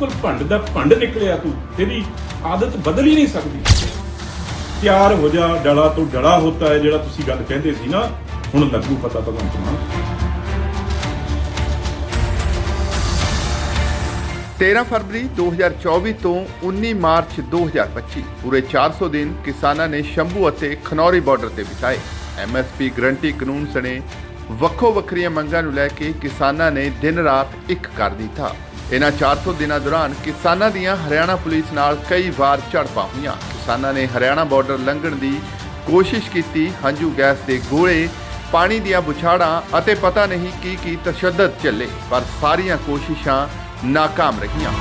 ਬਿਲਕੁਲ ਭੰਡ ਦਾ ਭੰਡ ਨਿਕਲਿਆ ਤੂੰ, ਤੇਰੀ ਆਦਤ ਬਦਲ ਹੀ ਨਹੀਂ ਸਕਦੀ। ਤਿਆਰ ਹੋ ਜਾ, ਡਲਾ ਤੋਂ ਡਲਾ ਹੁੰਦਾ ਹੈ, ਜਿਹੜਾ ਤੁਸੀਂ ਗੱਲ ਕਹਿੰਦੇ ਸੀ ਨਾ, ਹੁਣ ਲੱਗੂ ਪਤਾ ਭਗਵੰਤ ਮਾਨ। 13 ਫਰਵਰੀ 2024 ਤੋਂ 19 ਮਾਰਚ 2025 ਪੂਰੇ 400 ਦਿਨ ਕਿਸਾਨਾਂ ਨੇ ਸ਼ੰਭੂ ਅਤੇ ਖਨੌਰੀ ਬਾਰਡਰ ਤੇ ਬਿਤਾਏ। ਐਮਐਸਪੀ ਗਰੰਟੀ ਕਾਨੂੰਨ ਸਣੇ ਵੱਖੋ ਵੱਖਰੀਆਂ ਮੰਗਾਂ ਨੂੰ ਲੈ ਕੇ ਕਿਸਾਨਾਂ ਨੇ ਦਿਨ ਰਾਤ ਇੱਕ ਕਰ ਦਿੱਤਾ। ਇਹਨਾਂ 400 ਦਿਨਾਂ ਦੌਰਾਨ ਕਿਸਾਨਾਂ ਦੀਆਂ ਹਰਿਆਣਾ ਪੁਲਿਸ ਨਾਲ ਕਈ ਵਾਰ ਝੜਪਾਂ ਹੋਈਆਂ। ਕਿਸਾਨਾਂ ਨੇ ਹਰਿਆਣਾ ਬਾਰਡਰ ਲੰਘਣ ਦੀ ਕੋਸ਼ਿਸ਼ ਕੀਤੀ, ਹੰਝੂ ਗੈਸ ਦੇ ਗੋਲੇ, ਪਾਣੀ ਦੀਆਂ ਬੁਛਾੜਾਂ ਅਤੇ ਪਤਾ ਨਹੀਂ ਕੀ ਕੀ ਤਸ਼ੱਦਦ ਚੱਲੇ, ਪਰ ਸਾਰੀਆਂ ਕੋਸ਼ਿਸ਼ਾਂ ਨਾਕਾਮ ਰਹੀਆਂ।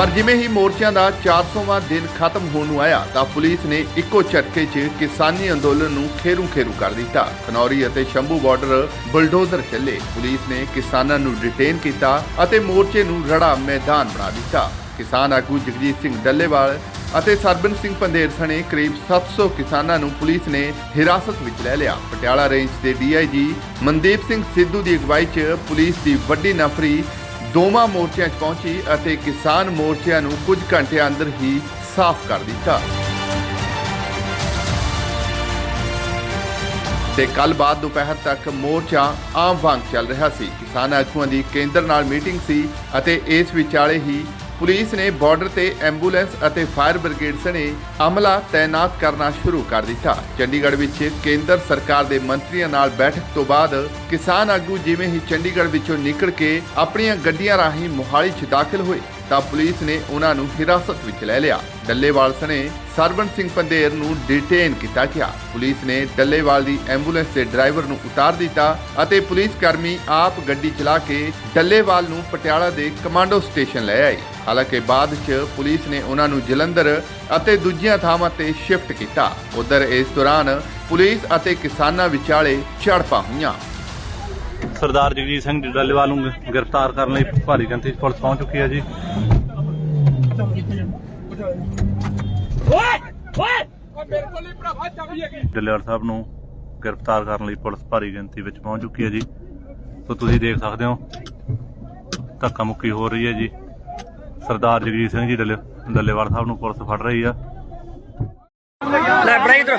ਪਰ ਜਿਵੇਂ ਹੀ ਮੋਰਚਿਆਂ ਦਾ 400ਵਾਂ ਦਿਨ ਖਤਮ ਹੋਣ ਨੂੰ ਆਇਆ ਤਾਂ ਪੁਲਿਸ ਨੇ ਇੱਕੋ ਝਟਕੇ 'ਚ ਕਿਸਾਨੀ ਅੰਦੋਲਨ ਨੂੰ ਖੇਰੂ ਖੇਰੂ ਕਰ ਦਿੱਤਾ। ਖਨੌਰੀ ਅਤੇ ਸ਼ੰਭੂ ਬਾਰਡਰ ਬਲਡੋਜ਼ਰ ਚੱਲੇ। ਪੁਲਿਸ ਨੇ ਕਿਸਾਨਾਂ ਨੂੰ ਡਿਟੇਨ ਕੀਤਾ ਅਤੇ ਮੋਰਚੇ ਨੂੰ ਰੜਾ ਮੈਦਾਨ ਬਣਾ ਦਿੱਤਾ। ਕਿਸਾਨ ਆਗੂ ਜਗਜੀਤ ਸਿੰਘ ਡੱਲੇਵਾਲ ਅਤੇ ਸਰਬਨ ਸਿੰਘ ਪੰਧੇਰ ਸਣੇ ਕਰੀਬ 700 ਕਿਸਾਨਾਂ ਨੂੰ ਪੁਲਿਸ ਨੇ ਹਿਰਾਸਤ ਵਿੱਚ ਲੈ ਲਿਆ। ਪਟਿਆਲਾ ਰੇਂਜ ਦੇ ਡੀਆਈਜੀ ਮਨਦੀਪ ਸਿੰਘ ਸਿੱਧੂ ਦੀ ਅਗਵਾਈ 'ਚ ਪੁਲਿਸ ਦੀ ਵੱਡੀ ਨਫਰੀ ਦੋਵਾਂ ਮੋਰਚਿਆਂ 'ਚ ਪਹੁੰਚੀ ਅਤੇ ਕਿਸਾਨ ਮੋਰਚਿਆਂ ਨੂੰ ਕੁਝ ਘੰਟਿਆਂ ਅੰਦਰ ਹੀ ਸਾਫ਼ ਕਰ ਦਿੱਤਾ। ਤੇ ਕੱਲ ਬਾਅਦ ਦੁਪਹਿਰ ਤੱਕ ਮੋਰਚਾ ਆਮ ਵਾਂਗ ਚੱਲ ਰਿਹਾ ਸੀ। ਕਿਸਾਨ ਆਗੂਆਂ ਦੀ ਕੇਂਦਰ ਨਾਲ ਮੀਟਿੰਗ ਸੀ ਅਤੇ ਇਸ ਵਿਚਾਲੇ ਹੀ ਪੁਲਿਸ ਨੇ ਬਾਰਡਰ ਤੇ ਐਂਬੂਲੈਂਸ ਅਤੇ ਫਾਇਰ ਬ੍ਰਿਗੇਡ ਸਣੇ ਅਮਲਾ ਤਾਇਨਾਤ ਕਰਨਾ ਸ਼ੁਰੂ ਕਰ ਦਿੱਤਾ। ਚੰਡੀਗੜ੍ਹ ਵਿੱਚ ਕੇਂਦਰ ਸਰਕਾਰ ਦੇ ਮੰਤਰੀਆਂ ਨਾਲ ਬੈਠਕ ਤੋਂ ਬਾਅਦ ਕਿਸਾਨ ਆਗੂ ਜਿਵੇਂ ਹੀ ਚੰਡੀਗੜ੍ਹ ਵਿੱਚੋਂ ਨਿਕਲ ਕੇ ਆਪਣੀਆਂ ਗੱਡੀਆਂ ਰਾਹੀਂ ਮੋਹਾਲੀ 'ਚ ਦਾਖਲ ਹੋਏ। ਤਾਂ ਪੁਲਿਸ ਨੇ ਉਹਨਾਂ ਨੂੰ ਹਿਰਾਸਤ ਵਿੱਚ ਲੈ ਲਿਆ। ਡੱਲੇਵਾਲ ਸਣੇ ਸਰਵਣ ਸਿੰਘ ਪੰਦੇਰ ਨੂੰ ਡਿਟੇਨ ਕੀਤਾ ਗਿਆ। ਪੁਲਿਸ ਨੇ ਡੱਲੇਵਾਲ ਦੀ ਐਂਬੂਲੈਂਸ ਦੇ ਡਰਾਈਵਰ ਨੂੰ ਉਤਾਰ ਦਿੱਤਾ ਅਤੇ ਪੁਲਿਸ ਕਰਮੀ ਆਪ ਗੱਡੀ ਚਲਾ ਕੇ ਡੱਲੇਵਾਲ ਨੂੰ ਪਟਿਆਲਾ ਦੇ ਕਮਾਂਡੋ ਸਟੇਸ਼ਨ ਲੈ ਆਏ। ਹਾਲਾਂਕਿ ਬਾਅਦ 'ਚ ਪੁਲਿਸ ਨੇ ਉਹਨਾਂ ਨੂੰ ਜਲੰਧਰ ਅਤੇ ਦੂਜੀਆਂ ਥਾਵਾਂ ਤੇ ਸ਼ਿਫਟ ਕੀਤਾ। ਉਧਰ ਇਸ ਦੌਰਾਨ ਪੁਲਿਸ ਅਤੇ ਕਿਸਾਨਾਂ ਵਿਚਾਲੇ ਝੜਪਾਂ ਹੋਈਆਂ। ਸਰਦਾਰ ਜਗਜੀਤ ਸਿੰਘ ਡੱਲੇਵਾਲ ਨੂੰ ਗ੍ਰਿ- ਗ੍ਰਿਫਤਾਰ ਕਰਨ ਲਈ ਭਾਰੀ ਗਿਣਤੀ 'ਚ ਪੁਲਿਸ ਪਹੁੰਚ ਚੁੱਕੀ ਹੈ ਜੀ। ਡੱਲੇਵਾਲ ਸਾਹਿਬ ਨੂੰ ਗ੍ਰਿਫਤਾਰ ਕਰਨ ਲਈ ਪੁਲਿਸ ਭਾਰੀ ਗਿਣਤੀ ਵਿੱਚ ਪਹੁੰਚ ਚੁੱਕੀ ਹੈ ਜੀ। ਸੋ ਤੁਸੀਂ ਦੇਖ ਸਕਦੇ ਹੋ ਧੱਕਾ ਮੁੱਕੀ ਹੋ ਰਹੀ ਹੈ ਜੀ। ਸਰਦਾਰ ਜਗਜੀਤ ਸਿੰਘ ਜੀ ਡੱਲੇ ਡੱਲੇਵਾਲ ਸਾਹਿਬ ਨੂੰ ਪੁਲਿਸ ਫੜ ਰਹੀ ਆ। ਲੈ ਬੜਾ ਇਧਰ।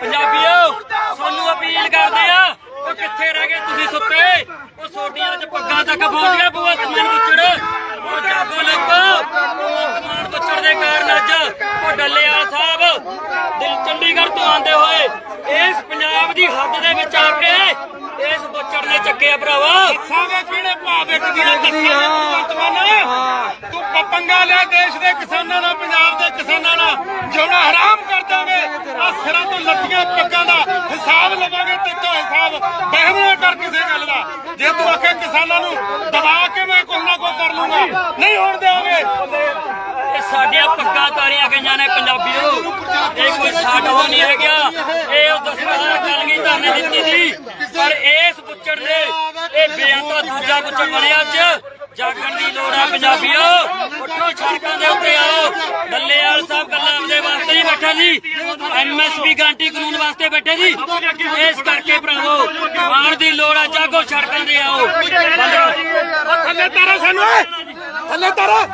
ਪੰਜਾਬੀਓ! ਕਰਦੇ ਆ? ਉਹ ਕਿੱਥੇ ਰਹਿ ਗਏ? ਤੁਸੀਂ ਸੁੱਤੇ? ਉਹ ਸੋਡੀਆਂ ਚ ਪੱਗਾਂ ਤੱਕ ਗਿਆ ਬੂਆ ਕਮਾਨ ਬੁੱਚੜ ਉਹ ਜਾਗੋ ਲੱਗੋ। ਕਮਾਨ ਬੁੱਚੜ ਦੇ ਕਾਰਨ ਅੱਜ ਉਹ ਡੱਲੇਵਾਲ ਸਾਹਿਬ ਦਿਲ ਚੰਡੀਗੜ੍ਹ ਤੋਂ ਆਂਦੇ ਹੋਏ ਇਸ ਪੰਜਾਬ ਦੀ ਹੱਦ ਦੇ ਵਿੱਚ ਆ ਕੇ ਇਸ ਬੁੱਚੜ ਨੇ ਚੱਕਿਆ ਭਰਾਵਾ। ਦੱਸਾਂਗੇ ਕਿਹੜੇ ਭਾਅ ਵੇਚਦੀ ਆ ਦੱਸਾਂਗੇ ਵਰਤਮਾਨ ਤੂੰ ਪ- ਪੰਗਾ ਲਿਆ ਦੇਸ਼ ਦੇ ਕਿਸਾਨਾਂ ਨਾਲ ਪੰਜਾਬ ਦੇ ਕਿਸਾਨਾਂ ਨਾਲ। ਜਿਉਣਾ ਹਰਾਮ ਕਰ ਦਾਂਗੇ। ਆ ਸਿਰਾਂ ਤੋਂ ਲੱਤੀਆਂ ਪੱਗਾਂ ਦਾ ਹਿਸਾਬ ਲਵਾਂਗੇ ਤੇ ਤੋਂ ਕਰ ਕਿਸੇ ਗੱਲ ਦਾ? ਜੇ ਤੂੰ ਆਖੇ ਕਿਸਾਨਾਂ ਨੂੰ ਦਬਾ ਕੇ ਮੈਂ ਕੁਝ ਨਾ ਕੁਝ ਕਰ ਲੂੰਗਾ, ਨਹੀਂ ਹੋਣ ਦੇਵਾਂਗੇ ਇਹ ਸਾਡੀਆਂ ਪੱਕਾ ਤਾਰੀਆਂ ਗਈਆਂ ਨੇ ਪੰਜਾਬੀਓ। ਇਹ ਕੋਈ ਸਾਡਾ ਉਹ ਨਹੀਂ ਹੈਗਾ। ਇਹ ਉਹ ਦਸਵੇਂ ਗੱਲ ਨਹੀਂ ਧਰਨੇ ਦਿੱਤੀ ਸੀ। ਪਰ ਇਸ ਬੁੱਚੜ ਨੇ ਇਹ ਬੇਅੰਤਾ ਦੂਜਾ ਬੁੱਚੜ ਬਣਿਆ ਅੱਜ। ਜਾਗਣ ਦੀ ਲੋੜ ਹੈ ਪੰਜਾਬੀਓ। ਸੜਕਾਂ ਦੇ ਉੱਤੇ ਆਓ। ਡੱਲੇਵਾਲ ਸਾਹਿਬ ਗੱਲਾਂ ਆਪਦੇ ਵਾਸਤੇ ਨਹੀਂ ਬੈਠਾ ਸੀ ਐਮਐਸਪੀ ਗਾਰੰਟੀ ਕਾਨੂੰਨ ਵਾਸਤੇ ਬੈਠੇ ਸੀ ਇਸ ਕਰਕੇ ਭਰਾਵੋ ਆਉਣ ਦੀ ਲੋੜ ਆ ਜਾਗੋ ਸੜਕਾਂ ਤੇ ਆਓ। ਥੱਲੇ ਤਾਰਾ ਸਾਨੂੰ ਥੱਲੇ ਤਾਰਾ।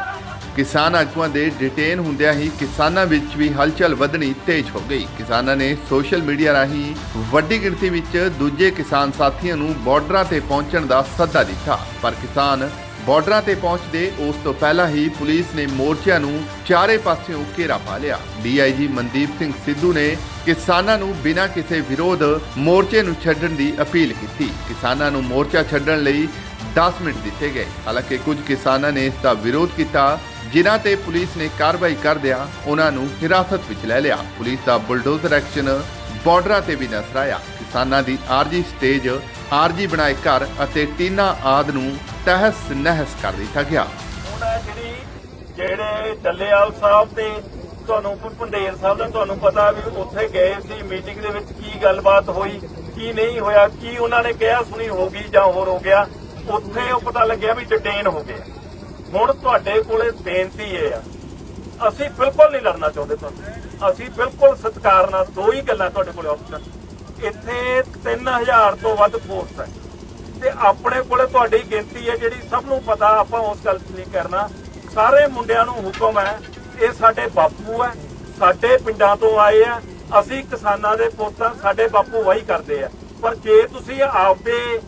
ਕਿਸਾਨ ਆਗੂਆਂ ਦੇ ਡਿਟੇਨ ਹੁੰਦਿਆਂ ਹੀ ਕਿਸਾਨਾਂ ਵਿੱਚ ਵੀ ਹਲਚਲ ਵਧਣੀ ਤੇਜ਼ ਹੋ ਗਈ। ਕਿਸਾਨਾਂ ਨੇ ਸੋਸ਼ਲ ਮੀਡੀਆ ਰਾਹੀਂ ਵੱਡੀ ਗਿਣਤੀ ਵਿੱਚ ਦੂਜੇ ਕਿਸਾਨ ਸਾਥੀਆਂ ਨੂੰ ਬਾਰਡਰਾਂ ਤੇ ਪਹੁੰਚਣ ਦਾ ਸੱਦਾ ਦਿੱਤਾ। ਪਰ ਕਿਸਾਨ ਬਾਰਡਰਾਂ ਤੇ ਪਹੁੰਚਦੇ ਉਸ ਤੋਂ ਪਹਿਲਾਂ ਹੀ ਪੁਲਿਸ ਨੇ ਮੋਰਚਿਆਂ ਨੂੰ ਚਾਰੇ ਪਾਸਿਓਂ ਘੇਰਾ ਪਾ ਲਿਆ। ਡੀਆਈਜੀ ਮਨਦੀਪ ਸਿੰਘ ਸਿੱਧੂ ਨੇ ਕਿਸਾਨਾਂ ਨੂੰ ਬਿਨਾਂ ਕਿਸੇ ਵਿਰੋਧ ਮੋਰਚੇ ਨੂੰ ਛੱਡਣ ਦੀ ਅਪੀਲ ਕੀਤੀ। ਕਿਸਾਨਾਂ ਨੂੰ ਮੋਰਚਾ ਛੱਡਣ ਲਈ 10 ਮਿੰਟ ਦਿੱਤੇ ਗਏ। ਹਾਲਾਂਕਿ ਕੁਝ ਕਿਸਾਨਾਂ ਨੇ ਇਸ ਦਾ ਵਿਰੋਧ ਕੀਤਾ, ਜਿਨ੍ਹਾਂ ਤੇ ਪੁਲਿਸ ਨੇ ਕਾਰਵਾਈ ਕਰਦਿਆਂ ਉਹਨਾਂ ਨੂੰ ਹਿਰਾਸਤ ਵਿੱਚ ਲੈ ਲਿਆ। ਪੁਲਿਸ ਦਾ ਬੁਲਡੋਜ਼ਰ ਐਕਸ਼ਨ ਬਾਰਡਰਾਂ ਤੇ ਵੀ ਨਜ਼ਰ ਆਇਆ। ਕਿਸਾਨਾਂ ਦੀ ਆਰਜੀ ਸਟੇਜ, ਆਰਜੀ ਬਣਾਏ ਘਰ ਅਤੇ ਟੀਨਾ ਆਦ ਨੂੰ ਤਹਿਸ ਨਹਿਸ ਕਰ ਦਿੱਤਾ ਗਿਆ। ਜਿਹੜੀ, ਜਿਹੜੇ ਡੱਲੇਵਾਲ ਸਾਹਿਬ ਤੇ, ਤੁਹਾਨੂੰ ਭੁੰਦੇਰ ਸਾਹਿਬ ਦਾ ਤੁਹਾਨੂੰ ਪਤਾ ਵੀ ਉੱਥੇ ਗਏ ਸੀ ਮੀਟਿੰਗ ਦੇ ਵਿੱਚ ਕੀ ਗੱਲਬਾਤ ਹੋਈ, ਕੀ ਨਹੀਂ ਹੋਇਆ, ਕੀ ਉਹਨਾਂ ਨੇ ਕਿਹਾ ਸੁਣੀ ਹੋਗੀ ਜਾਂ ਹੋਰ ਹੋ ਗਿਆ, ਉੱਥੇ ਉਹ ਪਤਾ ਲੱਗਿਆ ਵੀ ਡਿਟੇਨ ਹੋ ਗਿਆ ਹੁਣ ਤੁਹਾਡੇ ਕੋਲੇ ਬੇਨਤੀ ਇਹ ਆ, ਅਸੀਂ ਬਿਲਕੁਲ ਨਹੀਂ ਲੜਨਾ ਚਾਹੁੰਦੇ ਤੁਹਾਨੂੰ। ਅਸੀਂ ਬਿਲਕੁਲ ਸਤਿਕਾਰ ਨਾਲ ਦੋ ਹੀ ਗੱਲਾਂ ਤੁਹਾਡੇ ਕੋਲੇ ਆਪਸ਼ਨ ਇੱਥੇ 3000 ਤੋਂ ਵੱਧ ਫੋਰਸ ਹੈ। ਤੇ ਆਪਣੇ ਕੋਲੇ ਤੁਹਾਡੀ ਗਿਣਤੀ ਹੈ ਜਿਹੜੀ ਸਭ ਨੂੰ ਪਤਾ, ਆਪਾਂ ਉਸ ਗੱਲ ਨਹੀਂ ਕਰਨਾ। ਸਾਰੇ ਮੁੰਡਿਆਂ ਨੂੰ ਹੁਕਮ ਹੈ, ਇਹ ਸਾਡੇ ਬਾਪੂ ਹੈ, ਸਾਡੇ ਪਿੰਡਾਂ ਤੋਂ ਆਏ ਆ। ਅਸੀਂ ਕਿਸਾਨਾਂ ਦੇ ਪੁੱਤ ਆ, ਸਾਡੇ ਬਾਪੂ ਵਾਹੀ ਕਰਦੇ ਆ। ਪਰ ਜੇ ਤੁਸੀਂ ਆਪਦੇ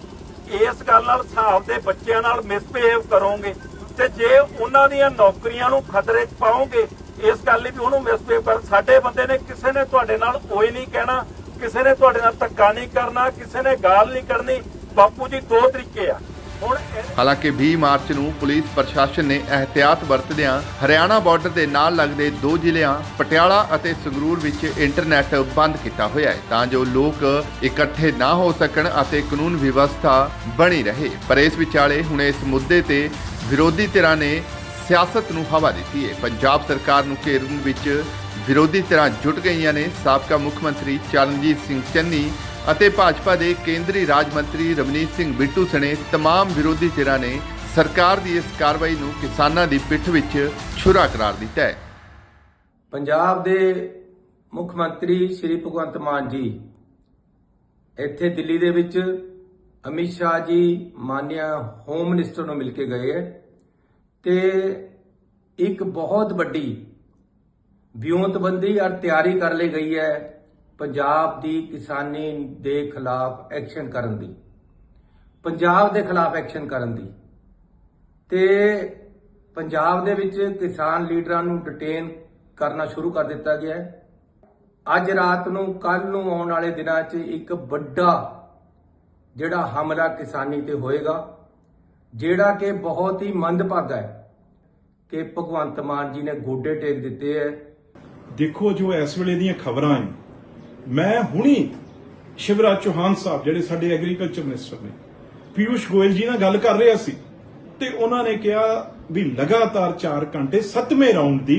ਇਸ ਗੱਲ ਨਾਲ ਆਪਦੇ ਬੱਚਿਆਂ ਨਾਲ ਮਿਸਬਿਹੇਵ ਕਰੋਗੇ, ਤੇ ਜੇ ਉਹਨਾਂ ਦੀਆਂ ਨੌਕਰੀਆਂ ਨੂੰ ਖਤਰੇ 'ਚ ਪਾਓਗੇ, ਇਸ ਗੱਲ ਲਈ ਵੀ ਉਹਨੂੰ ਮਿਸਬਿਹੇਵ ਕਰ। ਸਾਡੇ ਬੰਦੇ ਨੇ ਕਿਸੇ ਨੇ ਤੁਹਾਡੇ ਨਾਲ ਕੋਈ ਨਹੀਂ ਕਹਿਣਾ। ਕਿਸੇ ਨੇ ਤੁਹਾਡੇ ਨਾਲ ਧੱਕਾ ਨਹੀਂ ਕਰਨਾ, ਕਿਸੇ ਨੇ ਗਾਲ ਨਹੀਂ ਕਰਨੀ ਬਾਪੂ ਜੀ ਦੋ ਤਰੀਕੇ ਆ। ਹੁਣ ਹਾਲਾਂਕਿ 20 ਮਾਰਚ ਨੂੰ ਪੁਲਿਸ ਪ੍ਰਸ਼ਾਸਨ ਨੇ ਅਹਤਿਆਤ ਵਰਤਦਿਆਂ ਹਰਿਆਣਾ ਬਾਰਡਰ ਦੇ ਨਾਲ ਲੱਗਦੇ ਦੋ ਜ਼ਿਲ੍ਹਿਆਂ, ਪਟਿਆਲਾ ਅਤੇ ਸੰਗਰੂਰ ਵਿੱਚ ਇੰਟਰਨੈਟ ਬੰਦ ਕੀਤਾ ਹੋਇਆ ਹੈ। ਤਾਂ ਜੋ ਲੋਕ ਇਕੱਠੇ ਨਾ ਹੋ ਸਕਣ ਅਤੇ ਕਾਨੂੰਨ ਵਿਵਸਥਾ ਬਣੀ ਰਹੇ। ਪਰ ਇਸ ਵਿਚਾਲੇ ਹੁਣ ਇਸ ਮੁੱਦੇ ਤੇ ਵਿਰੋਧੀ ਧਿਰਾਂ ਨੇ ਸਿਆਸਤ ਨੂੰ ਹਵਾ ਦਿੱਤੀ ਹੈ। ਪੰਜਾਬ ਸਰਕਾਰ ਨੂੰ ਘੇਰਨ ਵਿੱਚ ਵਿਰੋਧੀ ਧਿਰਾਂ ਜੁਟ ਗਈਆਂ ਨੇ ਸਾਬਕਾ ਮੁੱਖ ਮੰਤਰੀ ਚਰਨਜੀਤ ਸਿੰਘ ਚੰਨੀ ਅਤੇ ਭਾਜਪਾ ਦੇ ਕੇਂਦਰੀ ਰਾਜ ਮੰਤਰੀ ਰਮਨੀਤ ਸਿੰਘ ਬਿੱਟੂ ਸਣੇ तमाम ਵਿਰੋਧੀ ਧਿਰਾਂ ਨੇ ਸਰਕਾਰ ਦੀ ਇਸ ਕਾਰਵਾਈ ਨੂੰ ਕਿਸਾਨਾਂ ਦੀ ਪਿੱਠ ਵਿੱਚ ਛੁਰਾ ਕਰਾਰ ਦਿੱਤਾ ਹੈ ਪੰਜਾਬ ਦੇ ਮੁੱਖ ਮੰਤਰੀ ਸ਼੍ਰੀ ਭਗਵੰਤ ਮਾਨ ਜੀ ਇੱਥੇ ਦਿੱਲੀ ਦੇ ਵਿੱਚ ਅਮਿਤ ਸ਼ਾਹ ਜੀ ਮਾਨਿਆ ਹੋਮ ਮਿਨਿਸਟਰ ਨੂੰ ਮਿਲ ਕੇ ਗਏ ਹੈ ਤੇ ਇੱਕ ਬਹੁਤ ਵੱਡੀ ਵਿਉਂਤਬੰਦੀ ਔਰ ਤਿਆਰੀ ਕਰ ਲਈ ਗਈ ਹੈ ਪੰਜਾਬ ਦੀ ਕਿਸਾਨੀ ਦੇ ਖਿਲਾਫ ਐਕਸ਼ਨ ਕਰਨ ਦੀ। ਪੰਜਾਬ ਦੇ ਖਿਲਾਫ ਐਕਸ਼ਨ ਕਰਨ ਦੀ। ਤੇ ਪੰਜਾਬ ਦੇ ਵਿੱਚ ਕਿਸਾਨ ਲੀਡਰਾਂ ਨੂੰ ਡਿਟੇਨ ਕਰਨਾ ਸ਼ੁਰੂ ਕਰ ਦਿੱਤਾ ਗਿਆ ਹੈ। ਅੱਜ ਰਾਤ ਨੂੰ ਕੱਲ ਨੂੰ ਆਉਣ ਵਾਲੇ ਦਿਨਾਂ 'ਚ ਇੱਕ ਵੱਡਾ ਜਿਹੜਾ ਹਮਲਾ ਕਿਸਾਨੀ ਤੇ ਹੋਏਗਾ, ਜਿਹੜਾ ਕਿ ਬਹੁਤ ਹੀ ਮੰਦਭਾਗਾ ਹੈ ਕਿ ਭਗਵੰਤ ਮਾਨ ਜੀ ਨੇ ਗੋਡੇ ਟੇਕ ਦਿੱਤੇ ਹੈ। ਦੇਖੋ ਜੋ ਇਸ ਵੇਲੇ ਦੀਆਂ ਖਬਰਾਂ ਹੈ ਮੈਂ ਹੁਣੀ ਸ਼ਿਵਰਾਜ ਚੌਹਾਨ ਸਾਹਿਬ, ਜਿਹੜੇ ਸਾਡੇ ਐਗਰੀਕਲਚਰ ਮਿਨਿਸਟਰ ਨੇ ਪਿਊਸ਼ ਗੋਇਲ ਜੀ ਨਾਲ ਗੱਲ ਕਰ ਰਿਹਾ ਸੀ ਤੇ ਉਹਨਾਂ ਨੇ ਕਿਹਾ ਵੀ ਲਗਾਤਾਰ 4 ਘੰਟੇ 7ਵੇਂ ਰਾਉਂਡ ਦੀ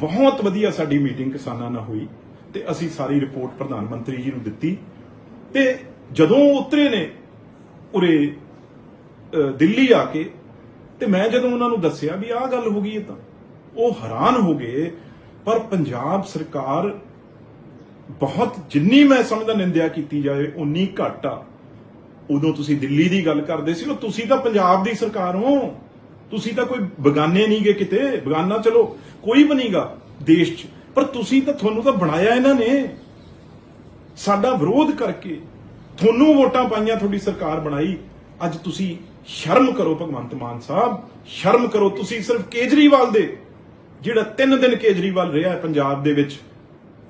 ਬਹੁਤ ਵਧੀਆ ਸਾਡੀ ਮੀਟਿੰਗ ਕਿਸਾਨਾਂ ਨਾਲ ਹੋਈ ਤੇ ਅਸੀਂ ਸਾਰੀ ਰਿਪੋਰਟ ਪ੍ਰਧਾਨ ਮੰਤਰੀ ਜੀ ਨੂੰ ਦਿੱਤੀ। ਤੇ ਜਦੋਂ ਉਤਰੇ ਨੇ ਉਰੇ ਦਿੱਲੀ ਆ ਕੇ ਤੇ ਮੈਂ ਜਦੋਂ ਉਹਨਾਂ ਨੂੰ ਦੱਸਿਆ ਵੀ ਆਹ ਗੱਲ ਹੋ ਗਈ ਹੈ ਤਾਂ ਉਹ ਹੈਰਾਨ ਹੋ ਗਏ ਪਰ ਪੰਜਾਬ ਸਰਕਾਰ ਬਹੁਤ ਜਿੰਨੀ ਮੈਂ ਸਮਝਦਾ ਨਿੰਦਿਆ ਕੀਤੀ ਜਾਵੇ ਉਨੀ ਘੱਟ ਆ। ਉਦੋਂ ਤੁਸੀਂ ਦਿੱਲੀ ਦੀ ਗੱਲ ਕਰਦੇ ਸੀ, ਉਹ ਤੁਸੀਂ ਤਾਂ ਪੰਜਾਬ ਦੀ ਸਰਕਾਰ ਹੋ। ਤੁਸੀਂ ਤਾਂ ਕੋਈ ਬਗਾਨੇ ਨਹੀਂ ਗਏ ਕਿਤੇ। ਬਗਾਨਾ ਚਲੋ, ਕੋਈ ਵੀ ਨਹੀਂਗਾ ਦੇਸ਼ 'ਚ। ਪਰ ਤੁਸੀਂ ਤਾਂ ਤੁਹਾਨੂੰ ਤਾਂ ਬਣਾਇਆ ਇਹਨਾਂ ਨੇ। ਸਾਡਾ ਵਿਰੋਧ ਕਰਕੇ ਤੁਹਾਨੂੰ ਵੋਟਾਂ ਪਾਈਆਂ, ਤੁਹਾਡੀ ਸਰਕਾਰ ਬਣਾਈ। ਅੱਜ ਤੁਸੀਂ ਸ਼ਰਮ ਕਰੋ ਭਗਵੰਤ ਮਾਨ ਸਾਹਿਬ, ਸ਼ਰਮ ਕਰੋ ਤੁਸੀਂ ਸਿਰਫ ਕੇਜਰੀਵਾਲ ਦੇ। ਜਿਹੜਾ 3 ਦਿਨ ਕੇਜਰੀਵਾਲ ਰਿਹਾ ਹੈ ਪੰਜਾਬ ਦੇ ਵਿੱਚ,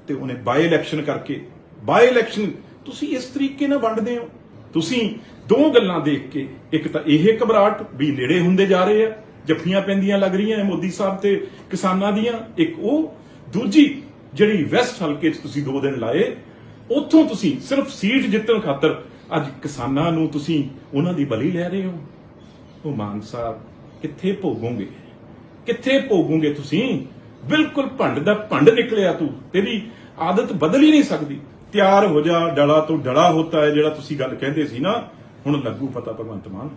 ਤੇ ਉਹਨੇ ਬਾਈ ਇਲੈਕਸ਼ਨ ਕਰਕੇ ਬਾਈ ਇਲੈਕਸ਼ਨ ਤੁਸੀਂ ਇਸ ਤਰੀਕੇ ਨਾਲ ਵੰਡਦੇ ਹੋ। ਤੁਸੀਂ ਦੋ ਗੱਲਾਂ ਦੇਖ ਕੇ, ਇੱਕ ਤਾਂ ਇਹ ਘਬਰਾਹਟ ਵੀ ਨੇੜੇ ਹੁੰਦੇ ਜਾ ਰਹੇ ਆ, ਜੱਫੀਆਂ ਪੈਂਦੀਆਂ ਲੱਗ ਰਹੀਆਂ ਐ ਮੋਦੀ ਸਾਹਿਬ ਤੇ ਕਿਸਾਨਾਂ ਦੀਆਂ, ਇੱਕ ਉਹ। ਦੂਜੀ, ਜਿਹੜੀ ਵੈਸਟ ਹਲਕੇ 'ਚ ਤੁਸੀਂ ਦੋ ਦਿਨ ਲਾਏ, ਉੱਥੋਂ ਤੁਸੀਂ ਸਿਰਫ ਸੀਟ ਜਿੱਤਣ ਖਾਤਰ ਅੱਜ ਕਿਸਾਨਾਂ ਨੂੰ ਤੁਸੀਂ ਉਹਨਾਂ ਦੀ ਬਲੀ ਲੈ ਰਹੇ ਹੋ। ਉਹ ਮਾਨ ਸਾਹਿਬ ਕਿੱਥੇ ਭੋਗੋਗੇ? ਕਿੱਥੇ ਭੋਗੋਗੇ ਤੁਸੀਂ? ਬਿਲਕੁਲ ਭੰਡ ਦਾ ਭੰਡ ਨਿਕਲਿਆ ਤੂੰ। ਤੇਰੀ ਆਦਤ ਬਦਲ ਹੀ ਨਹੀਂ ਸਕਦੀ। ਤਿਆਰ ਹੋ ਜਾ, ਡਲਾ ਤੋਂ ਡਲਾ ਹੁੰਦਾ ਹੈ, ਜਿਹੜਾ ਤੁਸੀਂ ਗੱਲ ਕਹਿੰਦੇ ਸੀ ਨਾ। ਹੁਣ ਲੱਗੂ ਪਤਾ ਭਗਵੰਤ ਮਾਨ।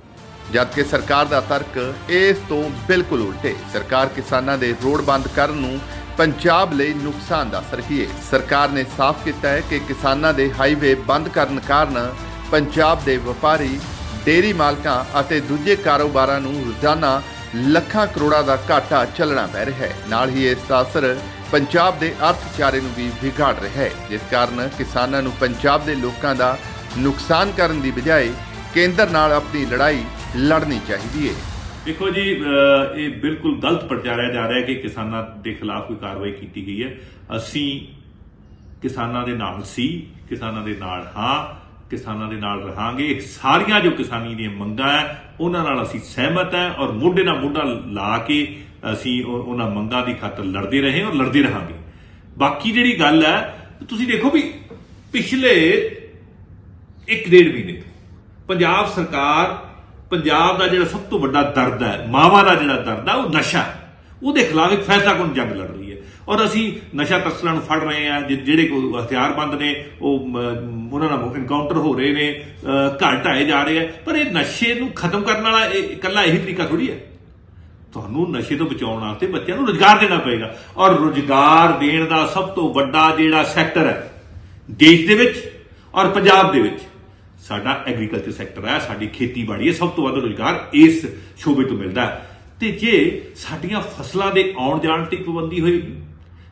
ਜਦਕਿ ਸਰਕਾਰ ਦਾ ਤਰਕ ਇਸ ਤੋਂ ਬਿਲਕੁਲ ਉਲਟੇ। ਸਰਕਾਰ ਕਿਸਾਨਾਂ ਦੇ ਰੋਡ ਬੰਦ ਕਰਨ ਨੂੰ ਪੰਜਾਬ ਲਈ ਨੁਕਸਾਨ ਦਾ ਰਹੀ ਸਰਕਾਰ ਨੇ ਸਾਫ਼ ਕੀਤਾ ਹੈ ਕਿ ਕਿਸਾਨਾਂ ਦੇ ਹਾਈਵੇ ਬੰਦ ਕਰਨ ਕਾਰਨ ਪੰਜਾਬ ਦੇ ਵਪਾਰੀ ਡੇਰੀ ਮਾਲਕਾਂ ਅਤੇ ਦੂਜੇ ਕਾਰੋਬਾਰਾਂ ਨੂੰ ਰੋਜ਼ਾਨਾ ਲੱਖਾਂ ਕਰੋੜਾਂ ਦਾ ਘਾਟਾ ਚੱਲਣਾ ਪੈ ਰਿਹਾ ਹੈ। ਨਾਲ ਹੀ ਇਸ ਦਾ ਅਸਰ ਪੰਜਾਬ ਦੇ ਅਰਥਚਾਰੇ ਨੂੰ ਵੀ ਵਿਗਾੜ ਰਿਹਾ ਹੈ। ਜਿਸ ਕਾਰਨ ਕਿਸਾਨਾਂ ਨੂੰ ਪੰਜਾਬ ਦੇ ਲੋਕਾਂ ਦਾ ਨੁਕਸਾਨ ਕਰਨ ਦੀ ਬਜਾਏ ਕੇਂਦਰ ਨਾਲ ਆਪਣੀ ਲੜਾਈ ਲੜਨੀ ਚਾਹੀਦੀ ਹੈ। ਦੇਖੋ ਜੀ ਇਹ ਬਿਲਕੁਲ ਗਲਤ ਪ੍ਰਚਾਰਿਆ ਜਾ ਰਿਹਾ ਹੈ ਕਿ ਕਿਸਾਨਾਂ ਦੇ ਖਿਲਾਫ ਕੋਈ ਕਾਰਵਾਈ ਕੀਤੀ ਗਈ ਹੈ। ਅਸੀਂ ਕਿਸਾਨਾਂ ਦੇ ਨਾਲ ਸੀ, ਕਿਸਾਨਾਂ ਦੇ ਨਾਲ ਹਾਂ। ਕਿਸਾਨਾਂ ਦੇ ਨਾਲ ਰਹਾਂਗੇ। ਸਾਰੀਆਂ ਜੋ ਕਿਸਾਨੀ ਦੀਆਂ ਮੰਗਾਂ ਹੈ ਉਹਨਾਂ ਨਾਲ ਅਸੀਂ ਸਹਿਮਤ ਹੈ ਔਰ ਮੋਢੇ ਨਾਲ ਮੋਢਾ ਲਾ ਕੇ ਅਸੀਂ ਉਹਨਾਂ ਮੰਗਾਂ ਦੀ ਖਾਤਰ ਲੜਦੇ ਰਹੇ ਔਰ ਲੜਦੇ ਰਹਾਂਗੇ। ਬਾਕੀ ਜਿਹੜੀ ਗੱਲ ਹੈ ਤੁਸੀਂ ਦੇਖੋ ਵੀ ਪਿਛਲੇ ਇੱਕ ਡੇਢ ਮਹੀਨੇ ਤੋਂ ਪੰਜਾਬ ਸਰਕਾਰ ਪੰਜਾਬ ਦਾ ਜਿਹੜਾ ਸਭ ਤੋਂ ਵੱਡਾ ਦਰਦ ਹੈ ਮਾਵਾਂ ਦਾ ਜਿਹੜਾ ਦਰਦ ਹੈ ਉਹ ਨਸ਼ਾ ਉਹਦੇ ਖਿਲਾਫ ਇੱਕ ਫੈਸਲਾਕੁਨ ਜੰਗ ਲੜ ਰਹੀ ਔਰ ਅਸੀਂ ਨਸ਼ਾ ਤਸਕਰਾਂ ਨੂੰ ਫੜ ਰਹੇ ਹਾਂ, ਜਿ- ਜਿਹੜੇ ਕੋਈ ਹਥਿਆਰਬੰਦ ਨੇ, ਉਹ ਉਹਨਾਂ ਨਾਲ ਇਨਕਾਊਂਟਰ ਹੋ ਰਹੇ ਨੇ ਘਰ ਢਾਏ ਜਾ ਰਹੇ ਆ। ਪਰ ਇਹ ਨਸ਼ੇ ਨੂੰ ਖਤਮ ਕਰਨ ਵਾਲਾ ਇਹ ਇਕੱਲਾ ਇਹੀ ਤਰੀਕਾ ਥੋੜੀ ਹੈ। ਤੁਹਾਨੂੰ ਨਸ਼ੇ ਤੋਂ ਬਚਾਉਣ ਵਾਸਤੇ ਬੱਚਿਆਂ ਨੂੰ ਰੋਜ਼ਗਾਰ ਦੇਣਾ ਪਏਗਾ। ਔਰ ਰੋਜ਼ਗਾਰ ਦੇਣ ਦਾ ਸਭ ਤੋਂ ਵੱਡਾ ਜਿਹੜਾ ਸੈਕਟਰ ਹੈ, ਦੇਸ਼ ਦੇ ਵਿੱਚ ਔਰ ਪੰਜਾਬ ਦੇ ਵਿੱਚ। ਸਾਡਾ ਐਗਰੀਕਲਚਰ ਸੈਕਟਰ ਹੈ, ਸਾਡੀ ਖੇਤੀਬਾੜੀ ਹੈ, ਸਭ ਤੋਂ ਵੱਧ ਰੋਜ਼ਗਾਰ ਇਸ ਸ਼ੋਬੇ ਤੋਂ ਮਿਲਦਾ ਹੈ। ਤੇ ਜੇ ਸਾਡੀਆਂ ਫਸਲਾਂ ਦੇ ਆਉਣ ਜਾਣ ਤੇ ਪਾਬੰਦੀ ਹੋਈ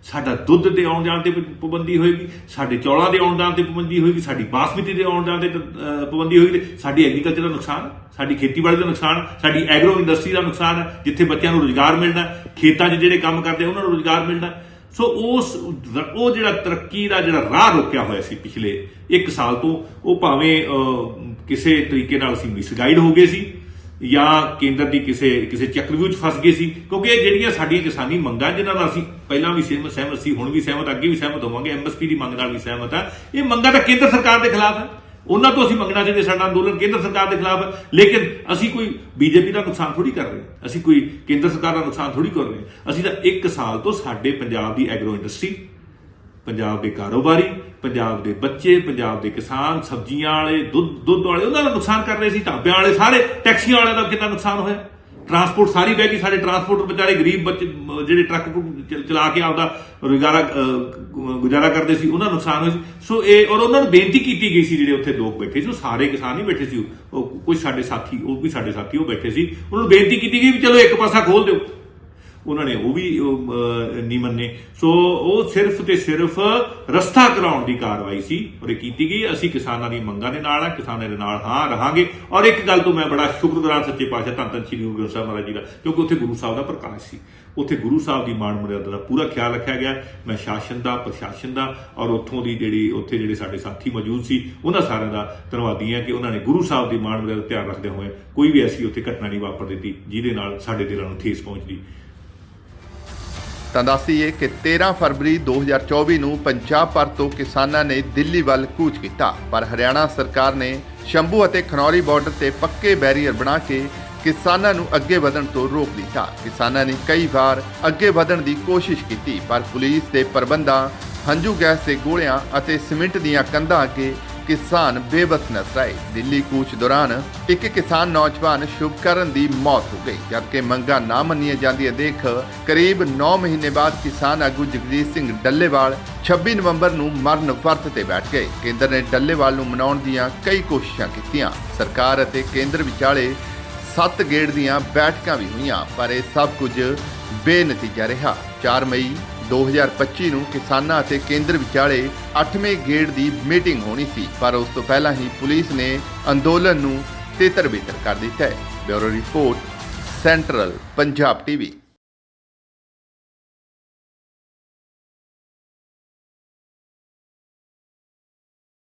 ਸਾਡਾ ਦੁੱਧ ਦੇ ਆਉਣ ਜਾਣ ਤੇ ਪਾਬੰਦੀ ਹੋਏਗੀ, ਸਾਡੇ ਚੌਲਾਂ ਦੇ ਆਉਣ ਜਾਣ ਤੇ ਪਾਬੰਦੀ ਹੋਏਗੀ, ਸਾਡੀ ਬਾਸਮਤੀ ਦੇ ਆਉਣ ਜਾਣ ਤੇ ਪਾਬੰਦੀ ਹੋਏਗੀ, ਸਾਡੀ ਐਗਰੀਕਲਚਰ ਦਾ ਨੁਕਸਾਨ, ਸਾਡੀ ਖੇਤੀਬਾੜੀ ਦਾ ਨੁਕਸਾਨ, ਸਾਡੀ ਐਗਰੋ ਇੰਡਸਟਰੀ ਦਾ ਨੁਕਸਾਨ ਹੈ ਜਿੱਥੇ ਬੱਚਿਆਂ ਨੂੰ ਰੋਜ਼ਗਾਰ ਮਿਲਣਾ, ਖੇਤਾਂ 'ਚ ਜਿਹੜੇ ਕੰਮ ਕਰਦੇ ਉਹਨਾਂ ਨੂੰ ਰੋਜ਼ਗਾਰ ਮਿਲਣਾ। ਸੋ ਉਸ, ਉਹ ਜਿਹੜਾ ਤਰੱਕੀ ਦਾ ਜਿਹੜਾ ਰਾਹ ਰੋਕਿਆ ਹੋਇਆ ਸੀ ਪਿਛਲੇ 1 ਸਾਲ ਤੋਂ, ਉਹ ਭਾਵੇਂ ਕਿਸੇ ਤਰੀਕੇ ਨਾਲ ਅਸੀਂ ਮਿਸਗਾਈਡ ਹੋ ਗਏ ਸੀ ਜਾਂ ਕੇਂਦਰ ਦੀ ਕਿਸੇ ਕਿਸੇ ਚੱਕਰਵਿਊਹ 'ਚ ਫਸ ਗਏ ਸੀ, ਕਿਉਂਕਿ ਇਹ ਜਿਹੜੀਆਂ ਸਾਡੀਆਂ ਕਿਸਾਨੀ ਮੰਗਾਂ ਜਿਨ੍ਹਾਂ ਨਾਲ ਅਸੀਂ ਪਹਿਲਾਂ ਵੀ ਸਹਿਮਤ ਸਹਿਮਤ ਸੀ, ਹੁਣ ਵੀ ਸਹਿਮਤ, ਅੱਗੇ ਵੀ ਸਹਿਮਤ ਹੋਵਾਂਗੇ ਐਮਐਸਪੀ ਦੀ ਮੰਗ ਨਾਲ ਵੀ ਸਹਿਮਤ ਹੈ ਇਹ ਮੰਗਾਂ ਤਾਂ ਕੇਂਦਰ ਸਰਕਾਰ ਦੇ ਖਿਲਾਫ ਹੈ ਉਹਨਾਂ ਤੋਂ ਅਸੀਂ ਮੰਗਣਾ ਚਾਹੀਦੇ ਸਾਡਾ ਅੰਦੋਲਨ ਕੇਂਦਰ ਸਰਕਾਰ ਦੇ ਖਿਲਾਫ ਹੈ ਲੇਕਿਨ ਅਸੀਂ ਕੋਈ ਬੀਜੇਪੀ ਦਾ ਨੁਕਸਾਨ ਥੋੜੀ ਕਰ ਰਹੇ ਅਸੀਂ ਕੋਈ ਕੇਂਦਰ ਸਰਕਾਰ ਦਾ ਨੁਕਸਾਨ ਥੋੜੀ ਕਰ ਰਹੇ ਅਸੀਂ ਤਾਂ 1 ਸਾਲ ਤੋਂ ਸਾਡੇ ਪੰਜਾਬ ਦੀ ਐਗਰੋ ਇੰਡਸਟਰੀ ਪੰਜਾਬ ਦੇ ਕਾਰੋਬਾਰੀ, ਪੰਜਾਬ ਦੇ ਬੱਚੇ, ਪੰਜਾਬ ਦੇ ਕਿਸਾਨ, ਸਬਜ਼ੀਆਂ ਵਾਲੇ, ਦੁੱਧ ਦੁੱਧ ਵਾਲੇ, ਉਹਨਾਂ ਦਾ ਨੁਕਸਾਨ ਕਰ ਰਹੇ ਸੀ, ਢਾਬਿਆਂ ਵਾਲੇ, ਸਾਰੇ ਟੈਕਸੀਆਂ ਵਾਲਿਆਂ ਦਾ ਕਿੰਨਾ ਨੁਕਸਾਨ ਹੋਇਆ? ਟਰਾਂਸਪੋਰਟ ਸਾਰੀ ਬਹਿ ਗਈ, ਸਾਡੇ ਟਰਾਂਸਪੋਰਟਰ ਵਿਚਾਰੇ ਗਰੀਬ ਬੱਚੇ ਜਿਹੜੇ ਟਰੱਕ ਚਲਾ ਕੇ ਆਪਦਾ ਰੋਜ਼ਗਾਰਾ ਗੁਜ਼ਾਰਾ ਕਰਦੇ ਸੀ, ਉਹਨਾਂ ਦਾ ਨੁਕਸਾਨ ਹੋਇਆ ਸੀ। ਸੋ ਇਹ, ਔਰ ਉਹਨਾਂ ਨੂੰ ਬੇਨਤੀ ਕੀਤੀ ਗਈ ਸੀ, ਜਿਹੜੇ ਉੱਥੇ ਲੋਕ ਬੈਠੇ ਸੀ, ਉਹ ਸਾਰੇ ਕਿਸਾਨ ਹੀ ਬੈਠੇ ਸੀ, ਉਹ ਕੁਝ ਸਾਡੇ ਸਾਥੀ, ਉਹ ਵੀ ਸਾਡੇ ਸਾਥੀ, ਉਹ ਬੈਠੇ ਸੀ। ਉਹਨਾਂ ਨੂੰ ਬੇਨਤੀ ਕੀਤੀ ਗਈ ਵੀ ਚਲੋ ਇੱਕ ਪਾਸਾ ਖੋਲ ਦਿਓ। ਉਹਨਾਂ ਨੇ ਉਹ ਵੀ ਨਹੀਂ ਮੰਨੇ। ਸੋ ਉਹ ਸਿਰਫ ਤੇ ਸਿਰਫ ਰਸਤਾ ਕਰਾਉਣ ਦੀ ਕਾਰਵਾਈ ਸੀ ਔਰ ਇਹ ਕੀਤੀ ਗਈ। ਅਸੀਂ ਕਿਸਾਨਾਂ ਦੀ ਮੰਗਾਂ ਦੇ ਨਾਲ ਆ, ਕਿਸਾਨਾਂ ਦੇ ਨਾਲ ਹਾਂ ਰਹਾਂਗੇ। ਔਰ ਇੱਕ ਗੱਲ ਤੋਂ ਮੈਂ ਬੜਾ ਸ਼ੁਕਰਗੁਜ਼ਾਰ ਸੱਚੇ ਪਾਤਸ਼ਾਹ ਧੰਨ ਧੰਨ ਸ੍ਰੀ ਗੁਰੂ ਗ੍ਰੰਥ ਸਾਹਿਬ ਮਹਾਰਾਜ ਜੀ ਦਾ, ਕਿਉਂਕਿ ਉੱਥੇ ਗੁਰੂ ਸਾਹਿਬ ਦਾ ਪ੍ਰਕਾਸ਼ ਸੀ। ਉੱਥੇ ਗੁਰੂ ਸਾਹਿਬ ਦੀ ਮਾਣ ਮਰਿਆਦਾ ਦਾ ਪੂਰਾ ਖਿਆਲ ਰੱਖਿਆ ਗਿਆ। ਮੈਂ ਸ਼ਾਸਨ ਦਾ, ਪ੍ਰਸ਼ਾਸਨ ਦਾ ਔਰ ਉੱਥੋਂ ਦੀ ਜਿਹੜੀ, ਉੱਥੇ ਜਿਹੜੇ ਸਾਡੇ ਸਾਥੀ ਮੌਜੂਦ ਸੀ, ਉਹਨਾਂ ਸਾਰਿਆਂ ਦਾ ਧੰਨਵਾਦੀ ਹਾਂ ਕਿ ਉਹਨਾਂ ਨੇ ਗੁਰੂ ਸਾਹਿਬ ਦੀ ਮਾਣ ਮਰਿਆਦਾ ਦਾ ਧਿਆਨ ਰੱਖਦੇ ਹੋਏ ਕੋਈ ਵੀ ਐਸੀ ਉੱਥੇ ਘਟਨਾ ਨਹੀਂ ਵਾਪਰ ਦਿੱਤੀ, ਜਿਹਦੇ ਨਾਲ ਸਾਡੇ ਦਿਲਾਂ ਨੂੰ ਠੇਸ ਪਹੁੰਚਦੀ। ਤਾਂ ਦੱਸੀਏ ਕਿ 13 ਫਰਵਰੀ 2024 ਨੂੰ ਪੰਜਾਬ ਭਰ ਤੋਂ ਕਿਸਾਨਾਂ ਨੇ ਦਿੱਲੀ ਵੱਲ ਕੂਚ ਕੀਤਾ। ਪਰ ਹਰਿਆਣਾ ਸਰਕਾਰ ਨੇ ਸ਼ੰਭੂ ਅਤੇ ਖਨੌਰੀ ਬਾਰਡਰ ਤੇ ਪੱਕੇ ਬੈਰੀਅਰ ਬਣਾ ਕੇ ਕਿਸਾਨਾਂ ਨੂੰ ਅੱਗੇ ਵਧਣ ਤੋਂ ਰੋਕ ਦਿੱਤਾ। ਕਿਸਾਨਾਂ ਨੇ ਕਈ ਵਾਰ ਅੱਗੇ ਵਧਣ ਦੀ ਕੋਸ਼ਿਸ਼ ਕੀਤੀ, ਪਰ ਪੁਲਿਸ ਦੇ ਪ੍ਰਬੰਧਾਂ, ਹੰਝੂ ਗੈਸ ਦੇ ਗੋਲਿਆਂ ਅਤੇ ਸਿਮਿੰਟ ਦੀਆਂ ਕੰਧਾਂ ਅੱਗੇ ਕਿਸਾਨ ਬੇਬਸ ਨਜ਼ਰ ਆਏ ਦਿੱਲੀ ਕੂਚ ਦੌਰਾਨ ਇੱਕ ਕਿਸਾਨ ਨੌਜਵਾਨ ਸ਼ੁਭਕਰਨ ਦੀ ਮੌਤ ਹੋ ਗਈ। ਜਦਕਿ ਮੰਗਾਂ ਨਾ ਮੰਨੀਆਂ ਜਾਂਦੀਆਂ ਦੇਖ ਕਰੀਬ 9 ਮਹੀਨੇ ਬਾਅਦ ਕਿਸਾਨ ਆਗੂ ਜਗਜੀਤ ਸਿੰਘ ਡੱਲੇਵਾਲ 26 ਨਵੰਬਰ ਨੂੰ ਮਰਨ ਵਰਤ ਤੇ ਬੈਠ ਗਏ। ਕੇਂਦਰ ਨੇ ਡੱਲੇਵਾਲ ਨੂੰ ਮਨਾਉਣ ਦੀਆਂ ਕਈ ਕੋਸ਼ਿਸ਼ਾਂ ਕੀਤੀਆਂ। ਸਰਕਾਰ ਅਤੇ ਕੇਂਦਰ ਵਿਚਾਲੇ ਸੱਤ ਗੇੜ ਦੀਆਂ ਬੈਠਕਾਂ ਵੀ ਹੋਈਆਂ, ਪਰ ਇਹ ਸਭ ਕੁਝ ਬੇਨਤੀਜਾ ਰਿਹਾ। 4 ਮਈ 2025 ਨੂੰ ਕਿਸਾਨਾਂ ਅਤੇ ਕੇਂਦਰ ਵਿਚਾਲੇ 8ਵੇਂ ਗੇੜ ਦੀ ਮੀਟਿੰਗ ਹੋਣੀ ਸੀ, ਪਰ ਉਸ ਤੋਂ ਪਹਿਲਾਂ ਹੀ ਪੁਲਿਸ ਨੇ ਅੰਦੋਲਨ ਨੂੰ ਤਿੱਤਰ ਬਿੱਤਰ ਕਰ ਦਿੱਤਾ ਹੈ। Bureau report, central, Punjab TV.